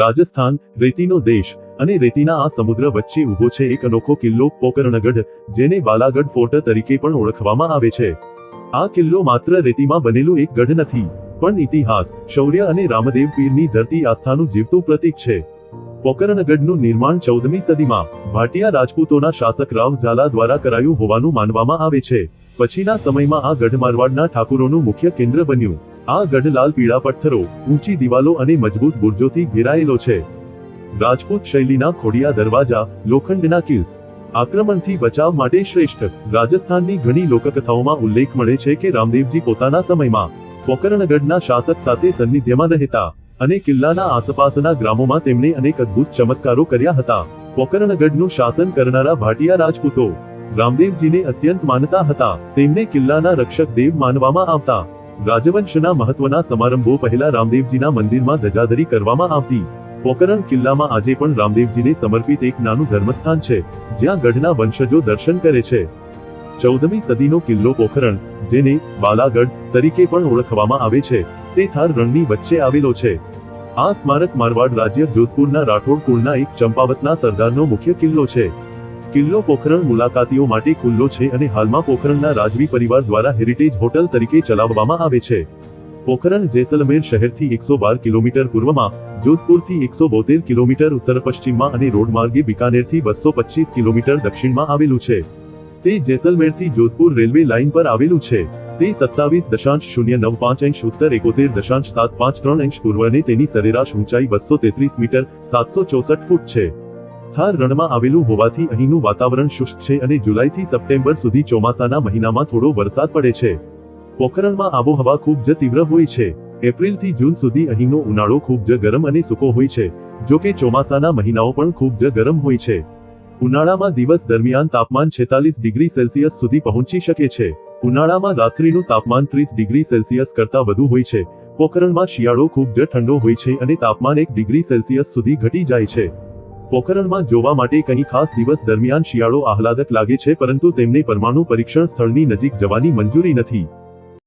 રાજસ્થાન, રેતીનો દેશ અને રેતીના આ સમુદ્ર વચ્ચે ઊભો છે એક અનોખો કિલ્લો, પોકરણગઢ, જેને બાલાગઢ ફોર્ટ તરીકે પણ ઓળખવામાં આવે છે. આ કિલ્લો માત્ર રેતીમાં બનેલું એક ગઢ નથી, પણ ઇતિહાસ, શૌર્ય અને રામદેવ પીરની ધરતી આસ્થાનું જીવતું પ્રતીક છે. પોકરણગઢનું નિર્માણ ચૌદમી સદીમાં ભાટિયા રાજપૂતોના શાસક રાવ ઝાલા દ્વારા કરાયું હોવાનું માનવામાં આવે છે. પછીના સમયમાં આ ગઢ મારવાડના ઠાકુરોનું મુખ્ય કેન્દ્ર બન્યું. આ ગઢ લાલ પીળા પથ્થરો, ઊંચી દિવાલો અને મજબૂત બુર્જોથી ઘેરાયેલો છે. રાજપૂત શૈલીના ખોડિયા દરવાજા, લોખંડના કિલ્સ. આક્રમણથી બચાવ માટે શ્રેષ્ઠ. રાજસ્થાનની ઘણી લોકકથાઓમાં ઉલ્લેખ મળે છે કે રામદેવજી પોતાના સમયમાં પોકરણગઢના શાસક સાથે સન્નિધ્યમાં રહેતા અને કિલ્લાના આસપાસના ગ્રામોમાં તેમણે અનેક અદ્ભુત ચમત્કારો કર્યા હતા. પોકરણગઢનું શાસન કરનારા ભાટિયા રાજપૂતો રામદેવજીને અત્યંત માનતા હતા. તેમને કિલ્લાના રક્ષક દેવ માનવામાં આવતા રાજવંશના મહત્વના સમારંભો પહેલા રામદેવજીના મંદિરમાં ધજાધરી કરવામાં આવતી. પોકરણ કિલ્લામાં આજે પણ રામદેવજીને સમર્પિત એક નાનું ધર્મસ્થાન છે, જ્યાં ગઢના વંશજો દર્શન કરે છે. ચૌદમી સદીનો કિલ્લો પોખરણ, જેને બાલાગઢ તરીકે પણ ઓળખવામાં આવે છે, તે થાર રણની વચ્ચે આવેલો છે. આ સ્મારક મારવાડ રાજ્ય જોધપુરના રાઠોડ કુળના એક ચંપાવતના સરદારનો મુખ્ય કિલ્લો છે. કિલ્લો પોખરણ મુલાકાતીઓ માટે ખુલ્લો છે અને હાલમાં પોખરણના રાજવી પરિવાર દ્વારા હેરિટેજ હોટલ તરીકે ચલાવવામાં આવે છે. પોખરણ જેસલમેર શહેરથી એકસો બાર કિલોમીટર પૂર્વમાં, જોધપુરથી એકસો બોતેર કિલોમીટર ઉત્તર પશ્ચિમમાં અને રોડ માર્ગે બિકાનેરથી બસો પચીસ કિલોમીટર દક્ષિણમાં આવેલું છે. તે જેસલમેરથી જોધપુર રેલવે લાઇન પર આવેલું છે. તે સત્તાવીસ દશાંશ શૂન્ય નવ પાંચ અંશ ઉત્તર એકોતેર દશાંશ સાત પાંચ ત્રણ અંશ પૂર્વ અને તેની સરેરાશ ઊંચાઈ બસો તેત્રીસ મીટર, સાતસો ચોસઠ ફૂટ છે. થાર રણમાં આવેલું હોવાથી અહીંનું વાતાવરણ શુષ્ક છે અને જુલાઈથી સપ્ટેમ્બર સુધી ચોમાસાના મહિનામાં થોડો વરસાદ પડે છે. પોખરણમાં આબોહવા ખૂબ જ તીવ્ર હોય છે. એપ્રિલથી જૂન સુધી અહીંનો ઉનાળો ખૂબ જ ગરમ અને સૂકો હોય છે, જો કે ચોમાસાના મહિનાઓ પણ ખૂબ જ ગરમ હોય છે. ઉનાળામાં દિવસ દરમિયાન તાપમાન છેતાલીસ ડિગ્રી સેલ્સિયસ સુધી પહોંચી શકે છે. ઉનાળામાં રાત્રિનું તાપમાન ત્રીસ ડિગ્રી સેલ્સિયસ કરતાં વધુ હોય છે. પોખરણમાં શિયાળો ખૂબ જ ઠંડો હોય છે અને તાપમાન એક ડિગ્રી સેલ્સિયસ સુધી ઘટી જાય છે. પોખરણમાં જોવા માટે કંઈ ખાસ દિવસ દરમિયાન શિયાળો આહલાદક લાગે છે, પરંતુ તેમને પરમાણુ પરીક્ષણ સ્થળની નજીક જવાની મંજૂરી નથી.